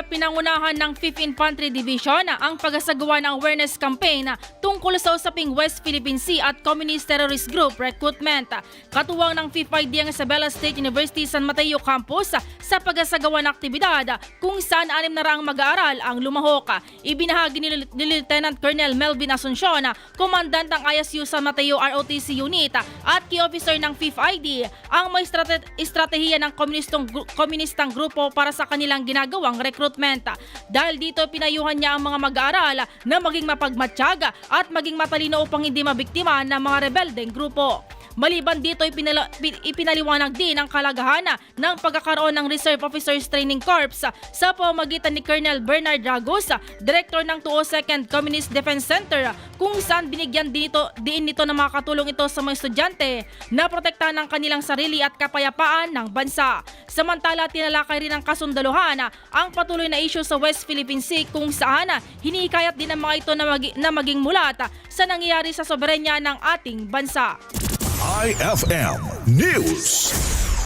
Pinangunahan ng 5th Infantry Division ang pagasagawa ng awareness campaign tungkol sa usaping West Philippine Sea at Communist Terrorist Group recruitment. Katuwang ng 5th ID ang Isabela State University San Mateo Campus sa pagasagawa ng aktibidad kung saan anim na raang mag-aaral ang lumahok. Ibinahagi ni, Lieutenant Colonel Melvin Asuncion, Komandant ng ISU San Mateo ROTC Unit at key officer ng 5th ID ang may strate- estratehiya ng komunistong, komunistang grupo para sa kanilang ginagawang recruitment. Dahil dito pinayuhan niya ang mga mag-aaral na maging mapagmatyaga at maging matalino upang hindi mabiktima ng mga rebeldeng grupo. Maliban dito, ipinala, pi- ipinaliwanag din ang kalagahan ng pagkakaroon ng Reserve Officers Training Corps sa pamamagitan ni Colonel Bernard Ragos, Director ng 202nd Communist Defense Center, kung saan binigyan dito, diin nito na makakatulong ito sa mga estudyante na protektahan ang kanilang sarili at kapayapaan ng bansa. Samantala, tinalakay rin ng kasundaluhan ang patuloy na issue sa West Philippine Sea kung saan hinikayat din ng mga ito na, magi- na maging mulat sa nangyayari sa soberenya ng ating bansa. IFM News.